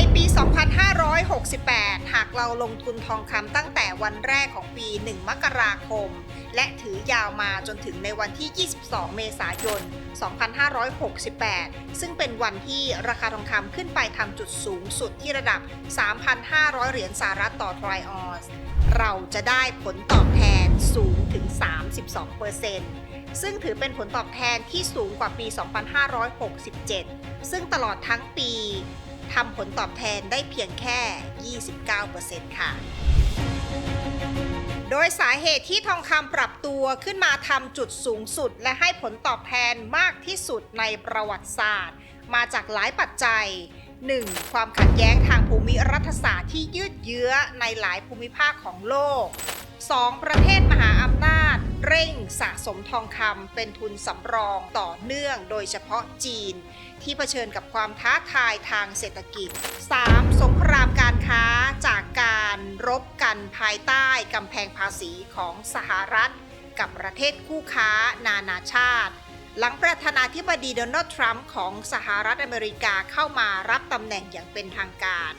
ในปี 2568 หากเราลงทุนทองคำตั้งแต่วันแรกของปี 1 มกราคม และถือยาวมาจนถึงในวันที่ 22 เมษายน 2568 ซึ่งเป็นวันที่ราคาทองคำขึ้นไปทำจุดสูงสุดที่ระดับ 3,500 เหรียญสหรัฐต่อทรอยออน เราจะได้ผลตอบแทนสูงถึง 32%ซึ่งถือเป็นผลตอบแทนที่สูงกว่าปี 2567 ซึ่งตลอดทั้งปี ทำผลตอบแทนได้เพียงแค่ 29%ค่ะ โดยสาเหตุที่ทองคำปรับตัวขึ้นมาทำจุดสูงสุด และให้ผลตอบแทนมากที่สุดในประวัติศาสตร์ มาจากหลายปัจจัย 1. ความขัดแย้งทางภูมิรัฐศาสตร์ที่ยืดเยื้อในหลายภูมิภาคของโลก 2. ประเทศมหาอำนาจ เร่งสะสมทองคำเป็นทุนสำรองต่อเนื่องโดยเฉพาะจีน ที่เผชิญกับความท้าทายทางเศรษฐกิจ 3. สงครามการค้าจากการรบกันภายใต้กำแพงภาษีของสหรัฐ กับประเทศคู่ค้านานาชาติ หลังประธานาธิบดีโดนัลด์ทรัมป์ของสหรัฐอเมริกาเข้ามารับตำแหน่งอย่างเป็นทางการ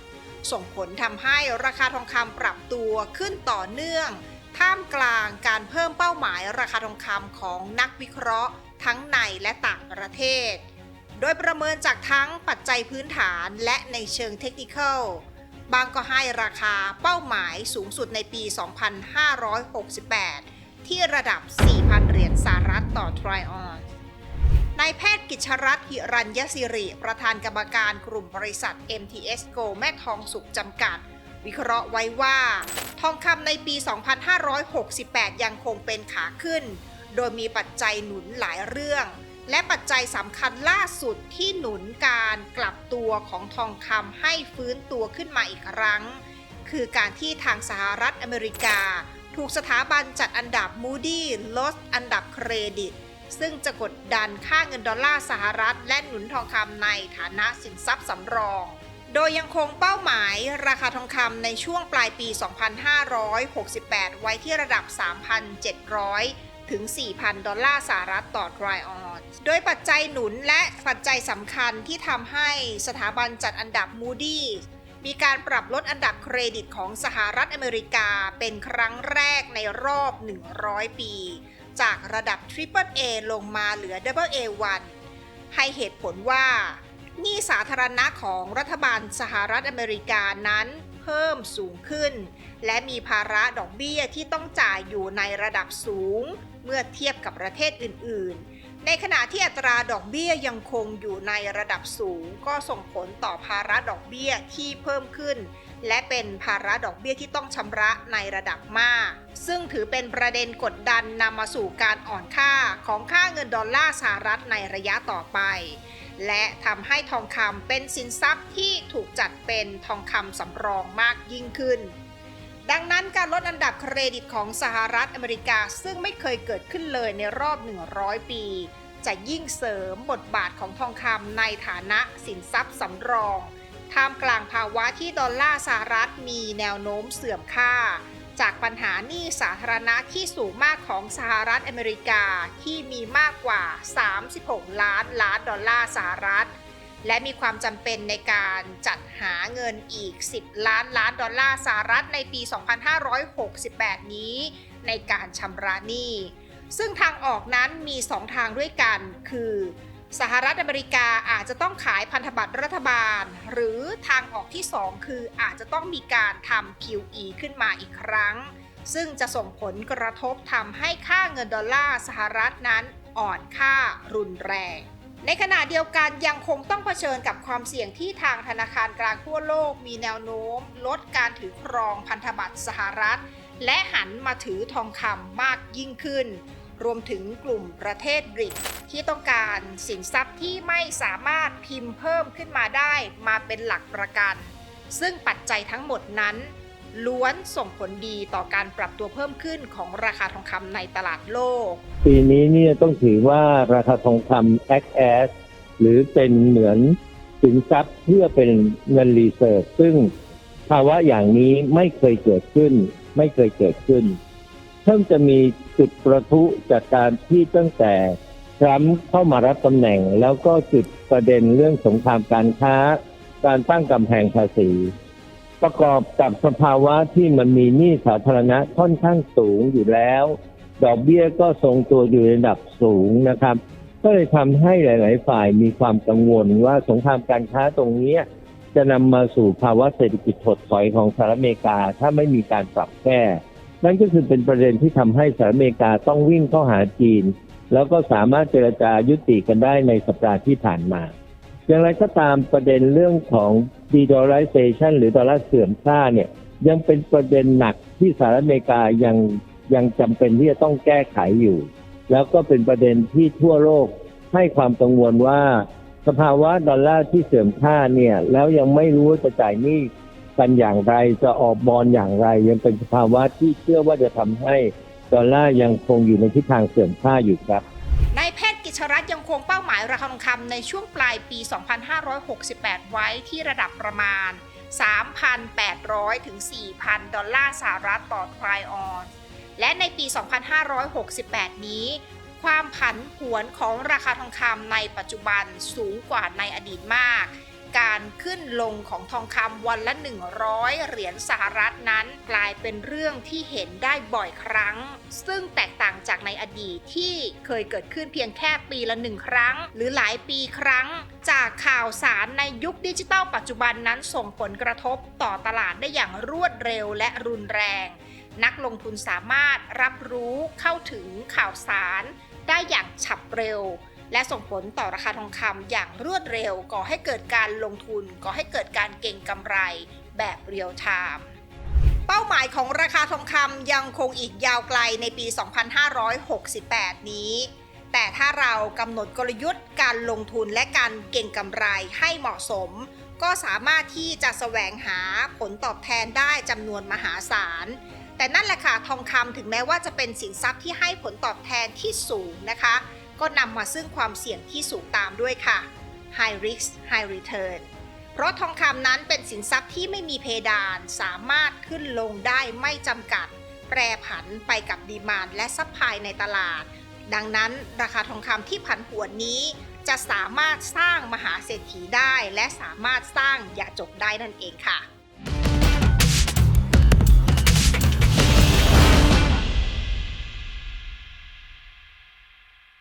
ส่งผลทำให้ราคาทองคำปรับตัวขึ้นต่อเนื่อง ท่ามกลางการเพิ่มเป้าหมายราคาทองคำของนักวิเคราะห์ ทั้งในและต่างประเทศ โดยประเมินจากทั้งปัจจัยพื้นฐานและในเชิงเทคนิคบางก็ให้ราคาเป้าหมายสูงสุดในปี 2568 ที่ระดับ 4,000 เหรียญสหรัฐต่อทริออนนายแพทย์กิจรัตน์หิรัญยศิริ ประธานกรรมการกลุ่มบริษัท MTS Go แม่ทองสุขจำกัด วิเคราะห์ไว้ว่า ทองคำในปี 2568 ยังคงเป็นขาขึ้น โดยมีปัจจัยหนุนหลายเรื่อง และปัจจัยสำคัญล่าสุดที่หนุนการกลับตัวของทองคำให้ฟื้นตัวขึ้นมาอีกครั้ง คือการที่ทางสหรัฐอเมริกา ถูกสถาบันจัดอันดับ Moody ลดอันดับเครดิต ซึ่งจะกดดันค่าเงินดอลลาร์สหรัฐ และหนุนทองคำในฐานะสินทรัพย์สำรอง โดยยังคงเป้าหมายราคาทองคำในช่วงปลายปี 2568 ไว้ที่ระดับ 3,700 ถึง 4,000 ดอลลาร์สหรัฐต่อทรอยออนซ์โดยปัจจัยหนุนและปัจจัยสำคัญที่ทำให้สถาบันจัดอันดับ Moody มีการปรับลดอันดับเครดิตของสหรัฐอเมริกาเป็นครั้งแรกในรอบ 100 ปี จากระดับ Triple A ลงมาเหลือ Double A1 ให้เหตุผลว่าหนี้สาธารณะของรัฐบาลสหรัฐอเมริกานั้น พิ่มสูงขึ้น และมีภาระดอกเบี้ยที่ต้องจ่ายอยู่ในระดับสูง เมื่อเทียบกับประเทศอื่น ๆ ในขณะที่อัตราดอกเบี้ยยังคงอยู่ในระดับสูง ก็ส่งผลต่อภาระดอกเบี้ยที่เพิ่มขึ้น และเป็นภาระดอกเบี้ยที่ต้องชำระในระดับมาก ซึ่งถือเป็นประเด็นกดดันนำมาสู่การอ่อนค่าของค่าเงินดอลลาร์สหรัฐในระยะต่อไป และทำให้ทองคำเป็นสินทรัพย์ที่ถูกจัดเป็นทองคำสำรองมากยิ่งขึ้น ดังนั้นการลดอันดับเครดิตของสหรัฐอเมริกาซึ่งไม่เคยเกิดขึ้นเลยในรอบ 100 ปี จะยิ่งเสริมบทบาทของทองคำในฐานะสินทรัพย์สำรอง ท่ามกลางภาวะที่ดอลลาร์สหรัฐมีแนวโน้มเสื่อมค่า จากปัญหาหนี้สาธารณะที่สูงมากของสหรัฐอเมริกาที่มีมากกว่า 36 ล้านล้านดอลลาร์สหรัฐ และมีความจำเป็นในการจัดหาเงินอีก 10 ล้านล้านดอลลาร์สหรัฐในปี 2568 นี้ ในการชำระหนี้ ซึ่งทางออกนั้นมี 2 ทางด้วยกัน คือ สหรัฐอเมริกาอาจจะต้องขายพันธบัตรรัฐบาล หรือทางออกที่ 2 คืออาจจะต้องมีการทำ QE ขึ้นมาอีกครั้ง ซึ่งจะส่งผลกระทบทำให้ค่าเงินดอลลาร์สหรัฐนั้นอ่อนค่ารุนแรง ในขณะเดียวกันยังคงต้องเผชิญกับความเสี่ยงที่ทางธนาคารกลางทั่วโลกมีแนวโน้ม ลดการถือครองพันธบัตรสหรัฐ และหันมาถือทองคำมากยิ่งขึ้น รวมถึงกลุ่มประเทศบริกที่ต้องการสินทรัพย์ที่ไม่สามารถพิมพ์เพิ่มขึ้นมาได้มาเป็นหลักประกัน ซึ่งปัจจัยทั้งหมดนั้น ล้วนส่งผลดีต่อการปรับตัวเพิ่มขึ้นของราคาทองคำในตลาดโลก ปีนี้เนี่ยต้องถือว่าราคาทองคำ XS หรือเป็นเหมือนสินทรัพย์เพื่อเป็นเงินรีเซิร์ฟซึ่งภาวะอย่างนี้ไม่เคยเกิดขึ้น ไม่เคยเกิดขึ้น พิ่งจะมีจุดประทุจากการที่ตั้งแต่ทรัมป์เข้ามารับตำแหน่ง แล้วก็จุดประเด็นเรื่องสงครามการค้า การตั้งกำแพงภาษี ประกอบกับสภาวะที่มันมีหนี้สาธารณะค่อนข้างสูงอยู่แล้ว ดอกเบี้ยก็ทรงตัวอยู่ในระดับสูงนะครับ ก็เลยทำให้หลาย ๆ ฝ่ายมีความกังวลว่าสงครามการค้าตรงเนี้จะนำมาสู่ภาวะเศรษฐกิจถดถอยของสหรัฐอเมริกาถ้าไม่มีการปรับแก้ นั่นก็คือเป็นประเด็นที่ทำให้สหรัฐอเมริกาต้องวิ่งเข้าหาจีน แล้วก็สามารถเจรจายุติกันได้ในสัปดาห์ที่ผ่านมา อย่างไรก็ตามประเด็นเรื่องของ de-dollarization หรือดอลลาร์เสื่อมค่าเนี่ยยังเป็นประเด็นหนักที่สหรัฐอเมริกายังยังจำเป็นที่จะต้องแก้ไขอยู่ แล้วก็เป็นประเด็นที่ทั่วโลกให้ความกังวลว่า สภาวะดอลลาร์ที่เสื่อมค่าเนี่ยแล้วยังไม่รู้ว่าจะจ่ายหนี้ กันอย่างไร จะออกบอลอย่างไร ยังเป็นสภาวะที่เชื่อว่าจะทำให้ดอลลาร์ยังคงอยู่ในทิศทางเสื่อมค่าอยู่ครับนายแพทย์กิจรัตน์ยังคงเป้าหมายราคาทองคำในช่วงปลายปี 2568 ไว้ที่ระดับประมาณ 3,800 ถึง 4,000 ดอลลาร์สหรัฐต่อทรายออนและในปี 2568 นี้ ความผันผวนของราคาทองคำในปัจจุบันสูงกว่าในอดีตมาก การขึ้นลงของทองคำวันละ 100 เหรียญสหรัฐนั้น กลายเป็นเรื่องที่เห็นได้บ่อยครั้ง ซึ่งแตกต่างจากในอดีตที่เคยเกิดขึ้นเพียงแค่ปีละหนึ่งครั้ง หรือหลายปีครั้ง จากข่าวสารในยุคดิจิทัลปัจจุบันนั้นส่งผลกระทบต่อตลาดได้อย่างรวดเร็วและรุนแรง นักลงทุนสามารถรับรู้เข้าถึงข่าวสารได้อย่างฉับเร็ว และส่งผลต่อราคาทองคำอย่างรวดเร็วก่อให้เกิดการลงทุนก่อให้เกิดการเก็งกำไรแบบเรียลไทม์เป้าหมายของราคาทองคำยังคงอีกยาวไกลในปี 2568 นี้ แต่ถ้าเรากำหนดกลยุทธ์การลงทุนและการเก็งกำไรให้เหมาะสม ก็สามารถที่จะแสวงหาผลตอบแทนได้จำนวนมหาศาล แต่นั่นแหละค่ะทองคำถึงแม้ว่าจะเป็นสินทรัพย์ที่ให้ผลตอบแทนที่สูงนะคะ ก็นำมาซึ่งความเสี่ยงที่สูงตามด้วยค่ะ High Risk High Return เพราะทองคำนั้นเป็นสินทรัพย์ที่ไม่มีเพดานสามารถขึ้นลงได้ไม่จำกัด แปรผันไปกับดีมานและซัพพลายในตลาด ดังนั้นราคาทองคำที่ผันผวนนี้ จะสามารถสร้างมหาเศรษฐีได้ และสามารถสร้างยาจกได้นั่นเองค่ะ